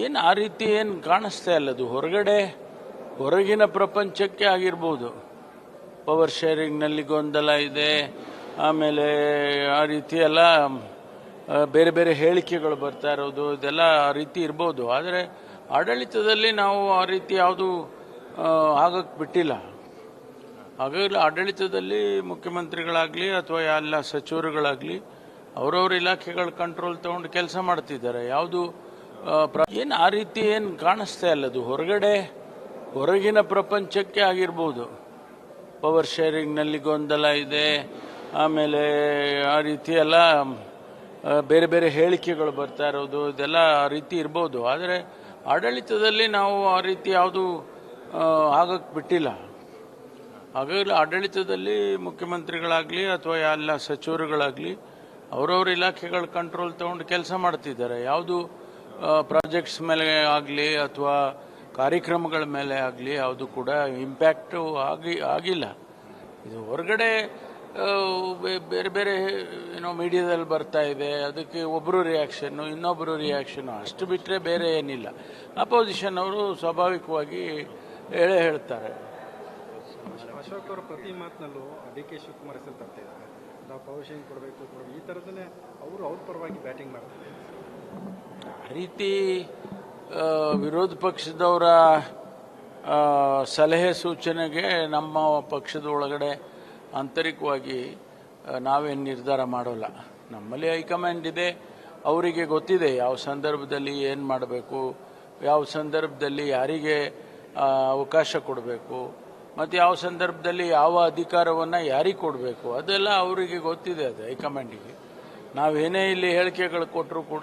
ಏನು ಆ ರೀತಿ ಏನು ಕಾಣಿಸ್ತಾ ಇಲ್ಲ ಅದು? ಹೊರಗಡೆ, ಹೊರಗಿನ ಪ್ರಪಂಚಕ್ಕೆ ಆಗಿರ್ಬೋದು. ಪವರ್ ಶೇರಿಂಗ್ನಲ್ಲಿ ಗೊಂದಲ ಇದೆ. ಆಮೇಲೆ ಆ ರೀತಿ ಎಲ್ಲ ಬೇರೆ ಬೇರೆ ಹೇಳಿಕೆಗಳು ಬರ್ತಾ ಇರೋದು, ಇದೆಲ್ಲ ಆ ರೀತಿ ಇರ್ಬೋದು. ಆದರೆ ಆಡಳಿತದಲ್ಲಿ ನಾವು ಆ ರೀತಿ ಯಾವುದು ಆಗಕ್ಕೆ ಬಿಟ್ಟಿಲ್ಲ. ಹಾಗಾಗಿ ಆಡಳಿತದಲ್ಲಿ ಮುಖ್ಯಮಂತ್ರಿಗಳಾಗಲಿ ಅಥವಾ ಎಲ್ಲ ಸಚಿವರುಗಳಾಗಲಿ, ಅವರವ್ರ ಇಲಾಖೆಗಳ ಕಂಟ್ರೋಲ್ ತಗೊಂಡು ಕೆಲಸ ಮಾಡ್ತಿದ್ದಾರೆ. ಯಾವುದು ಏನು ಆ ರೀತಿ ಏನು ಕಾಣಿಸ್ತಾ ಇಲ್ಲ ಅದು? ಹೊರಗಡೆ, ಹೊರಗಿನ ಪ್ರಪಂಚಕ್ಕೆ ಆಗಿರ್ಬೋದು. ಪವರ್ ಶೇರಿಂಗ್ನಲ್ಲಿ ಗೊಂದಲ ಇದೆ. ಆಮೇಲೆ ಆ ರೀತಿ ಎಲ್ಲ ಬೇರೆ ಬೇರೆ ಹೇಳಿಕೆಗಳು ಬರ್ತಾ ಇರೋದು, ಇದೆಲ್ಲ ಆ ರೀತಿ ಇರ್ಬೋದು. ಆದರೆ ಆಡಳಿತದಲ್ಲಿ ನಾವು ಆ ರೀತಿ ಯಾವುದು ಆಗಕ್ಕೆ ಬಿಟ್ಟಿಲ್ಲ. ಹಾಗಾಗಿ ಆಡಳಿತದಲ್ಲಿ ಮುಖ್ಯಮಂತ್ರಿಗಳಾಗಲಿ ಅಥವಾ ಎಲ್ಲ ಸಚಿವರುಗಳಾಗಲಿ, ಅವರವ್ರ ಇಲಾಖೆಗಳ ಕಂಟ್ರೋಲ್ ತಗೊಂಡು ಕೆಲಸ ಮಾಡ್ತಿದ್ದಾರೆ. ಯಾವುದು ಪ್ರಾಜೆಕ್ಟ್ಸ್ ಮೇಲೆ ಆಗಲಿ ಅಥವಾ ಕಾರ್ಯಕ್ರಮಗಳ ಮೇಲೆ ಆಗಲಿ ಯಾವುದು ಕೂಡ ಇಂಪ್ಯಾಕ್ಟು ಆಗಿ, ಆಗಿಲ್ಲ. ಇದು ಹೊರಗಡೆ ಬೇರೆ ಬೇರೆ, ಏನೋ ಮೀಡಿಯಾದಲ್ಲಿ ಬರ್ತಾ ಇದೆ, ಅದಕ್ಕೆ ಒಬ್ಬರು ರಿಯಾಕ್ಷನ್ನು ಇನ್ನೊಬ್ಬರು ರಿಯಾಕ್ಷನ್ನು ಅಷ್ಟು ಬಿಟ್ಟರೆ ಬೇರೆ ಏನಿಲ್ಲ. ಅಪೋಸಿಷನ್ ಅವರು ಸ್ವಾಭಾವಿಕವಾಗಿ ಹೇಳೇ ಹೇಳ್ತಾರೆ. ಅಶೋಕ್ ಅವರ ಪ್ರತಿ ಮಾತಿನಲ್ಲೂ ಡಿ ಕೆ ಶಿವಕುಮಾರ್ ಹೆಸರು ತರ್ತಾ ಇದ್ದಾರೆ. ನಾವು ಕೊಡಬೇಕು ಈ ಥರದನ್ನೇ ಅವರು ಅವ್ರ ಪರವಾಗಿ ಬ್ಯಾಟಿಂಗ್ ಮಾಡ್ತಾರೆ. ರೀತಿ ವಿರೋಧ ಪಕ್ಷದವರ ಸಲಹೆ ಸೂಚನೆಗೆ ನಮ್ಮ ಪಕ್ಷದ ಒಳಗಡೆ ಆಂತರಿಕವಾಗಿ ನಾವೇನು ನಿರ್ಧಾರ ಮಾಡೋಲ್ಲ. ನಮ್ಮಲ್ಲಿ ಹೈಕಮಾಂಡ್ ಇದೆ, ಅವರಿಗೆ ಗೊತ್ತಿದೆ ಯಾವ ಸಂದರ್ಭದಲ್ಲಿ ಏನು ಮಾಡಬೇಕು, ಯಾವ ಸಂದರ್ಭದಲ್ಲಿ ಯಾರಿಗೆ ಅವಕಾಶ ಕೊಡಬೇಕು, ಮತ್ತು ಯಾವ ಸಂದರ್ಭದಲ್ಲಿ ಯಾವ ಅಧಿಕಾರವನ್ನು ಯಾರಿಗೆ ಕೊಡಬೇಕು, ಅದೆಲ್ಲ ಅವರಿಗೆ ಗೊತ್ತಿದೆ ಅದು ಹೈಕಮಾಂಡಿಗೆ. ನಾವೇನೇ ಇಲ್ಲಿ ಹೇಳಿಕೆಗಳು ಕೊಟ್ಟರು ಕೂಡ